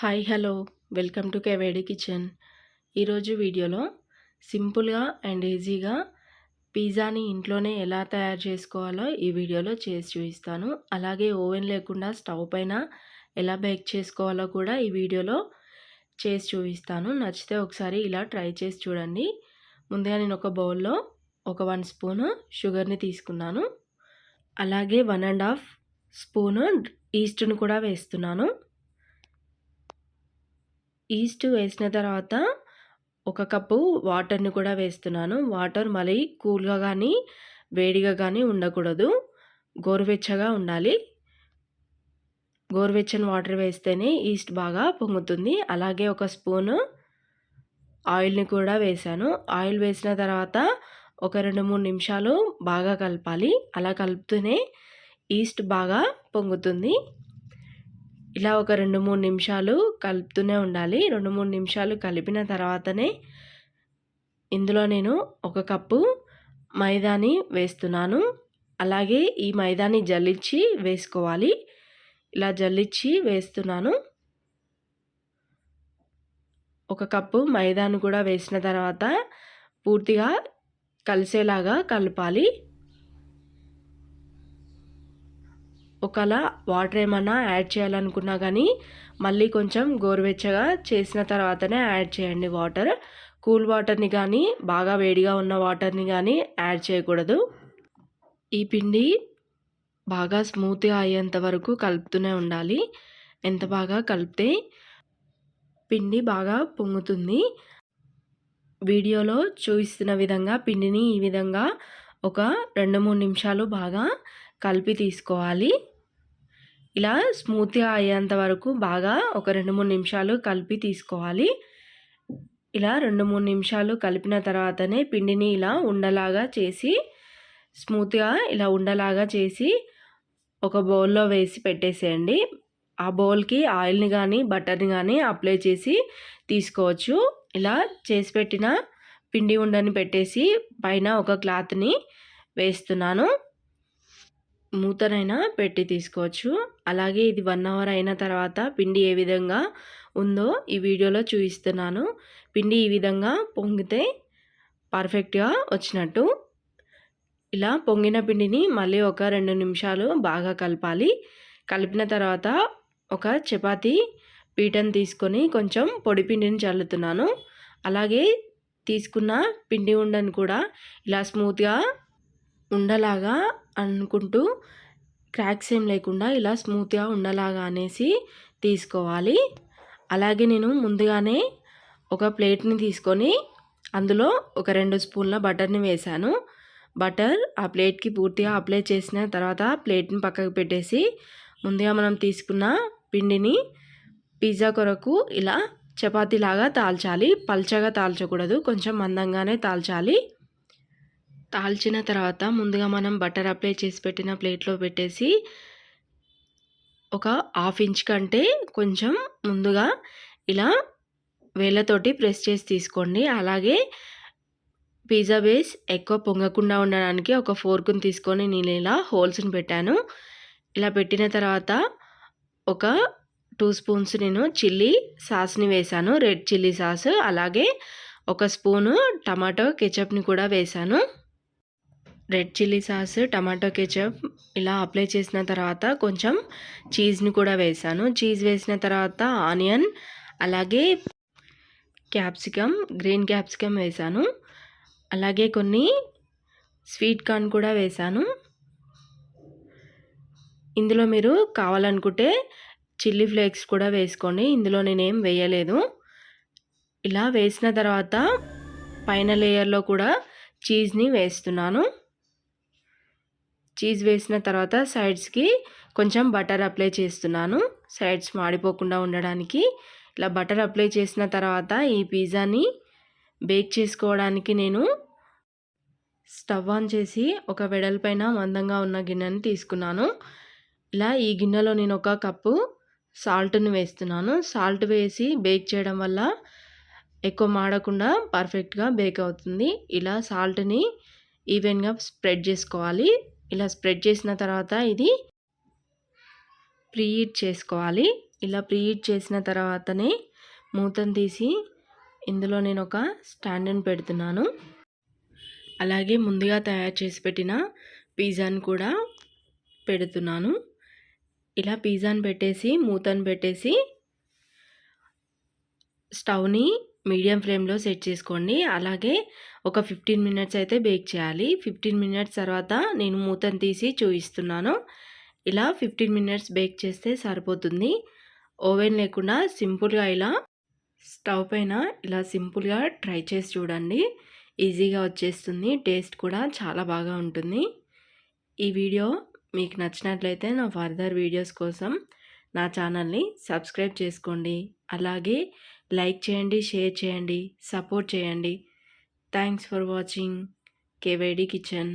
Hi hello. Welcome to KVD kitchen. ఈరోజు వీడియోలో సింపుల్గా అండ్ ఈజీగా పిజ్జాని ఇంట్లోనే ఎలా తయారు చేసుకోవాలో ఈ వీడియోలో చేసి చూపిస్తాను. అలాగే ఓవెన్ లేకుండా స్టవ్ పైన ఎలా బేక్ చేసుకోవాలో కూడా ఈ వీడియోలో చేసి చూపిస్తాను. నచ్చితే ఒకసారి ఇలా ట్రై చేసి చూడండి. ముందుగా నేను ఒక బౌల్లో ఒక వన్ స్పూను షుగర్ని తీసుకున్నాను. అలాగే వన్ అండ్ హాఫ్ స్పూను ఈస్ట్ను కూడా వేస్తున్నాను. ఈస్ట్ వేసిన తర్వాత ఒక కప్పు వాటర్ని కూడా వేస్తున్నాను. వాటర్ మళ్ళీ కూల్గా కానీ వేడిగా కానీ ఉండకూడదు. గోరువెచ్చగా ఉండాలి. గోరువెచ్చని వాటర్ వేస్తేనే ఈస్ట్ బాగా పొంగుతుంది. అలాగే ఒక స్పూను ఆయిల్ని కూడా వేసాను ఆయిల్ వేసిన తర్వాత ఒక రెండు మూడు నిమిషాలు బాగా కలపాలి. అలా కలుపుతూనే ఈస్ట్ బాగా పొంగుతుంది. ఇలా ఒక రెండు మూడు నిమిషాలు కలుపుతూనే ఉండాలి. రెండు మూడు నిమిషాలు కలిపిన తర్వాతనే ఇందులో నేను ఒక కప్పు మైదాని వేస్తున్నాను. అలాగే ఈ మైదాని జల్లించి వేసుకోవాలి. ఇలా జల్లించి వేస్తున్నాను. ఒక కప్పు మైదాను కూడా వేసిన తర్వాత పూర్తిగా కలిసేలాగా కలపాలి. ఒకవేళ వాటర్ ఏమన్నా యాడ్ చేయాలనుకున్నా కానీ మళ్ళీ కొంచెం గోరువెచ్చగా చేసిన తర్వాతనే యాడ్ చేయండి వాటర్. కూల్ వాటర్ని కానీ బాగా వేడిగా ఉన్న వాటర్ని కానీ యాడ్ చేయకూడదు. ఈ పిండి బాగా స్మూత్గా అయ్యేంత వరకు కలుపుతూనే ఉండాలి. ఎంత బాగా కలిపితే పిండి బాగా పొంగుతుంది. వీడియోలో చూపిస్తున్న విధంగా పిండిని ఈ విధంగా ఒక రెండు మూడు నిమిషాలు బాగా కలిపి తీసుకోవాలి. ఇలా స్మూత్గా అయ్యేంత వరకు బాగా ఒక రెండు మూడు నిమిషాలు కలిపి తీసుకోవాలి. ఇలా రెండు మూడు నిమిషాలు కలిపిన తర్వాతనే పిండిని ఇలా ఉండలాగా చేసి స్మూత్గా ఇలా ఉండలాగా చేసి ఒక బౌల్లో వేసి పెట్టేసేయండి. ఆ బౌల్కి ఆయిల్ని కానీ బటర్ని కానీ అప్లై చేసి తీసుకోవచ్చు. ఇలా చేసి పెట్టిన పిండి ఉండని పెట్టేసి పైన ఒక క్లాత్ని వేస్తున్నాను. మూతనైనా పెట్టి తీసుకోవచ్చు. అలాగే ఇది వన్ అవర్ అయిన తర్వాత పిండి ఏ విధంగా ఉందో ఈ వీడియోలో చూపిస్తున్నాను. పిండి ఈ విధంగా పొంగితే పర్ఫెక్ట్గా వచ్చినట్టు. ఇలా పొంగిన పిండిని మళ్ళీ ఒక రెండు నిమిషాలు బాగా కలపాలి. కలిపిన తర్వాత ఒక చపాతీ పీటను తీసుకొని కొంచెం పొడి పిండిని చల్లుతున్నాను. అలాగే తీసుకున్న పిండి ఉండను కూడా ఇలా స్మూత్గా ఉండలాగా అనుకుంటూ క్రాక్స్ ఏం లేకుండా ఇలా స్మూత్గా ఉండలాగా అనేసి తీసుకోవాలి. అలాగే నేను ముందుగానే ఒక ప్లేట్ని తీసుకొని అందులో ఒక రెండు స్పూన్ల బటర్ని వేశాను. బటర్ ఆ ప్లేట్కి పూర్తిగా అప్లై చేసిన తర్వాత ప్లేట్ని పక్కకు పెట్టేసి ముందుగా మనం తీసుకున్న పిండిని పిజ్జా కొరకు ఇలా చపాతీలాగా తాల్చాలి. పల్చగా తాల్చకూడదు కొంచెం మందంగానే తాల్చాలి. తాల్చిన తర్వాత ముందుగా మనం బటర్ అప్లై చేసి పెట్టిన ప్లేట్లో పెట్టేసి ఒక హాఫ్ ఇంచ్ కంటే కొంచెం ముందుగా ఇలా వేళ్ళతోటి ప్రెస్ చేసి తీసుకోండి. అలాగే పిజ్జా బేస్ ఎక్కువ పొంగకుండా ఉండడానికి ఒక ఫోర్క్ని తీసుకొని నేను ఇలా హోల్స్ని పెట్టాను. ఇలా పెట్టిన తర్వాత ఒక టూ స్పూన్స్ నేను చిల్లీ సాస్ని వేశాను. రెడ్ చిల్లీ సాస్ అలాగే ఒక స్పూను టమాటో కెచప్ని కూడా వేశాను. Red chilli sauce tomato ketchup ఇలా అప్లై చేసిన తర్వాత కొంచెం చీజ్ని కూడా వేసాను. చీజ్ వేసిన తర్వాత ఆనియన్ అలాగే క్యాప్సికమ్ గ్రీన్ క్యాప్సికమ్ వేసాను. అలాగే కొన్ని స్వీట్ కార్న్ కూడా వేసాను. ఇందులో మీరు కావాలనుకుంటే చిల్లీ ఫ్లేక్స్ కూడా వేసుకోండి. ఇందులో నేనేం వేయలేదు. ఇలా వేసిన తర్వాత పైన లేయర్లో కూడా చీజ్ని వేస్తున్నాను. చీజ్ వేసిన తర్వాత సైడ్స్కి కొంచెం బటర్ అప్లై చేస్తున్నాను. సైడ్స్ మాడిపోకుండా ఉండడానికి. ఇలా బటర్ అప్లై చేసిన తర్వాత ఈ పిజ్జాని బేక్ చేసుకోవడానికి నేను స్టవ్ ఆన్ చేసి ఒక వెడల్పైన మందంగా ఉన్న గిన్నెని తీసుకున్నాను. ఇలా ఈ గిన్నెలో నేను ఒక కప్పు సాల్ట్ని వేస్తున్నాను. సాల్ట్ వేసి బేక్ చేయడం వల్ల ఎక్కువ మాడకుండా పర్ఫెక్ట్గా బేక్ అవుతుంది. ఇలా సాల్ట్ని ఈవెన్గా స్ప్రెడ్ చేసుకోవాలి. ఇలా స్ప్రెడ్ చేసిన తర్వాత ఇది ప్రీహీట్ చేసుకోవాలి. ఇలా ప్రీహీట్ చేసిన తర్వాతనే మూతను తీసి ఇందులో నేను ఒక స్టాండ్ని పెడుతున్నాను. అలాగే ముందుగా తయారు చేసి పెట్టిన పిజ్జాని కూడా పెడుతున్నాను. ఇలా పిజ్జాని పెట్టేసి మూతను పెట్టేసి స్టవ్ని మీడియం ఫ్లేమ్లో సెట్ చేసుకోండి. అలాగే ఒక ఫిఫ్టీన్ మినిట్స్ అయితే బేక్ చేయాలి. ఫిఫ్టీన్ మినిట్స్ తర్వాత నేను మూతను తీసి చూపిస్తున్నాను. ఇలా ఫిఫ్టీన్ మినిట్స్ బేక్ చేస్తే సరిపోతుంది. ఓవెన్ లేకుండా సింపుల్గా ఇలా స్టవ్ పైన ఇలా సింపుల్గా ట్రై చేసి చూడండి. ఈజీగా వచ్చేస్తుంది. టేస్ట్ కూడా చాలా బాగా ఉంటుంది. ఈ వీడియో మీకు నచ్చినట్లయితే నా ఫర్దర్ వీడియోస్ కోసం నా ఛానల్ని సబ్స్క్రైబ్ చేసుకోండి. అలాగే లైక్ చేయండి షేర్ చేయండి సపోర్ట్ చేయండి. Thanks for watching. KVD kitchen.